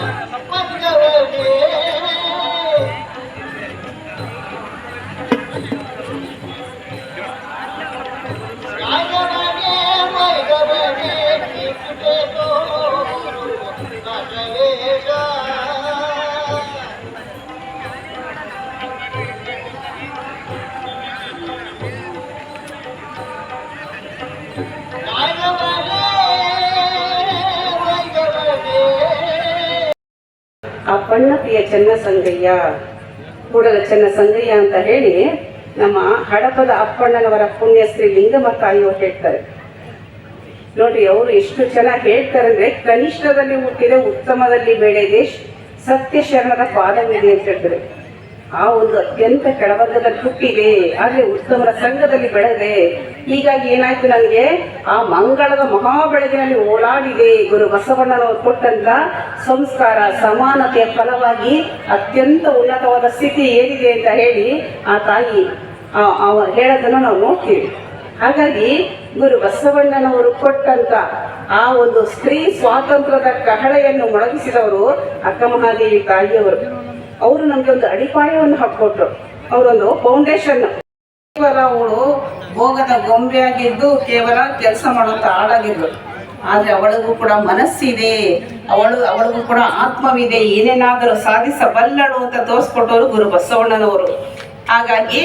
I don't know. ಆ ಪಣ್ಣತಿಯ ಚೆನ್ನ ಸಂಗಯ್ಯ ಕೂಡಲ ಚೆನ್ನ ಸಂಗಯ್ಯ ಅಂತ ಹೇಳಿ ನಮ್ಮ ಹಡಪದ ಅಪ್ಪಣ್ಣನವರ ಪುಣ್ಯಶ್ರೀ ಲಿಂಗಮ್ಮ ಅವ್ರು ಹೇಳ್ತಾರೆ. ನೋಡಿ, ಅವರು ಎಷ್ಟು ಚೆನ್ನಾಗಿ ಹೇಳ್ತಾರೆ ಅಂದ್ರೆ ಕನಿಷ್ಠದಲ್ಲಿ ಹುಟ್ಟಿದೆ ಉತ್ತಮದಲ್ಲಿ ಬೆಳೆದೆ ಸತ್ಯ ಶರಣದ ಪಾದವಿದೆ ಅಂತ ಹೇಳ್ತಾರೆ. ಆ ಒಂದು ಅತ್ಯಂತ ಕೆಳವರ್ಗದಲ್ಲಿ ಹುಟ್ಟಿದೆ ಆದ್ರೆ ಉತ್ತಮರ ಸಂಘದಲ್ಲಿ ಬೆಳೆದೆ. ಹೀಗಾಗಿ ಏನಾಯ್ತು ನನಗೆ? ಆ ಮಂಗಳದ ಮಹಾ ಬೆಳಗಿನಲ್ಲಿ ಓಲಾಡಿದೆ ಗುರು ಬಸವಣ್ಣನವರು ಕೊಟ್ಟಂತ ಸಂಸ್ಕಾರ, ಸಮಾನತೆಯ ಫಲವಾಗಿ ಅತ್ಯಂತ ಉನ್ನತವಾದ ಸ್ಥಿತಿ ಏನಿದೆ ಅಂತ ಹೇಳಿ ಆ ತಾಯಿ ಹೇಳೋದನ್ನ ನಾವು ನೋಡ್ತೀವಿ. ಹಾಗಾಗಿ ಗುರು ಬಸವಣ್ಣನವರು ಕೊಟ್ಟಂತ ಆ ಒಂದು ಸ್ತ್ರೀ ಸ್ವಾತಂತ್ರ್ಯದ ಕಹಳೆಯನ್ನು ಮೊಳಗಿಸಿದವರು ಅಕ್ಕಮಹಾದೇವಿ ತಾಯಿಯವರು. ಅವರು ನಮ್ಗೆ ಒಂದು ಅಡಿಪಾಯವನ್ನು ಹಾಕೊಟ್ರು ಅವರೊಂದು ಫೌಂಡೇಶನ್ ಕೇವಲ ಅವಳು ಭೋಗದ ಗೊಂಬೆಯಾಗಿದ್ದು ಕೇವಲ ಕೆಲಸ ಮಾಡುವಂತ ಆಳಾಗಿದ್ಲು ಆದ್ರೆ ಅವಳಿಗೂ ಕೂಡ ಮನಸ್ಸಿದೆ. ಅವಳು, ಅವಳಿಗೂ ಕೂಡ ಆತ್ಮವಿದೆ. ಏನೇನಾದರೂ ಸಾಧಿಸಬಲ್ಲಳು ಅಂತ ತೋರಿಸ್ಕೊಟ್ಟವರು ಗುರು ಬಸವಣ್ಣನವರು. ಹಾಗಾಗಿ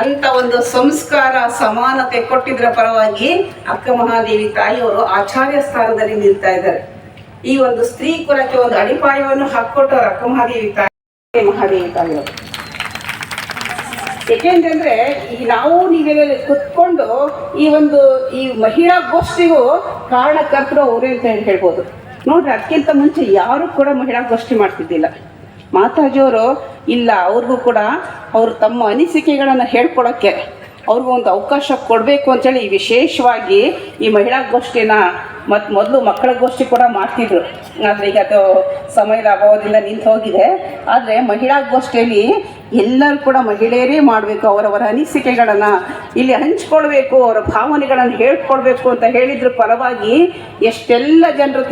ಅಂತ ಒಂದು ಸಂಸ್ಕಾರ, ಸಮಾನತೆ ಕೊಟ್ಟಿದ್ರ ಪರವಾಗಿ ಅಕ್ಕ ಮಹಾದೇವಿ ತಾಯಿಯವರು ಆಚಾರ್ಯ ಸ್ಥಾನದಲ್ಲಿ ನಿಲ್ತಾ ಇದ್ದಾರೆ. ಈ ಒಂದು ಸ್ತ್ರೀ ಕುಲಕ್ಕೆ ಒಂದು ಅಡಿಪಾಯವನ್ನು ಹಾಕೊಟ್ಟವರು ಅಕ್ಕ ಮಹಾದೇವಿ ತಾಯಿ. ಮಹಾದೇವಿ ತಾಯಿಯವರು ಏಕೆಂತಂದ್ರೆ, ಈ ನಾವು ನೀವೆಲ್ಲ ಕುತ್ಕೊಂಡು ಈ ಒಂದು ಈ ಮಹಿಳಾ ಗೋಷ್ಠಿಗೂ ಕಾರಣಕರ್ತರು ಅವರೇ ಅಂತ ಹೇಳಿ ಹೇಳ್ಬೋದು. ನೋಡ್ರಿ, ಅದಕ್ಕಿಂತ ಮುಂಚೆ ಯಾರು ಕೂಡ ಮಹಿಳಾ ಗೋಷ್ಠಿ ಮಾಡ್ತಿದ್ದಿಲ್ಲ. ಮಾತಾಜಿಯವರು ಇಲ್ಲ, ಅವ್ರಿಗೂ ಕೂಡ ಅವರು ತಮ್ಮ ಅನಿಸಿಕೆಗಳನ್ನು ಹೇಳ್ಕೊಡೋಕ್ಕೆ ಅವ್ರಿಗೂ ಒಂದು ಅವಕಾಶ ಕೊಡಬೇಕು ಅಂತೇಳಿ ವಿಶೇಷವಾಗಿ ಈ ಮಹಿಳಾ ಗೋಷ್ಠಿನ ಮತ್ತು ಮೊದಲು ಮಕ್ಕಳ ಗೋಷ್ಠಿ ಕೂಡ ಮಾಡ್ತಿದ್ರು. ಆದರೆ ಈಗ ಅದು ಸಮಯದ ಅಭಾವದಿಂದ ನಿಂತು ಹೋಗಿದೆ. ಆದರೆ ಮಹಿಳಾ ಗೋಷ್ಠಿಯಲ್ಲಿ ಎಲ್ಲರೂ ಕೂಡ ಮಹಿಳೆಯರೇ ಮಾಡಬೇಕು, ಅವರವರ ಅನಿಸಿಕೆಗಳನ್ನು ಇಲ್ಲಿ ಹಂಚ್ಕೊಳ್ಬೇಕು, ಅವರ ಭಾವನೆಗಳನ್ನು ಹೇಳ್ಕೊಳ್ಬೇಕು ಅಂತ ಹೇಳಿದ್ರ ಪರವಾಗಿ ಎಷ್ಟೆಲ್ಲ ಜನರು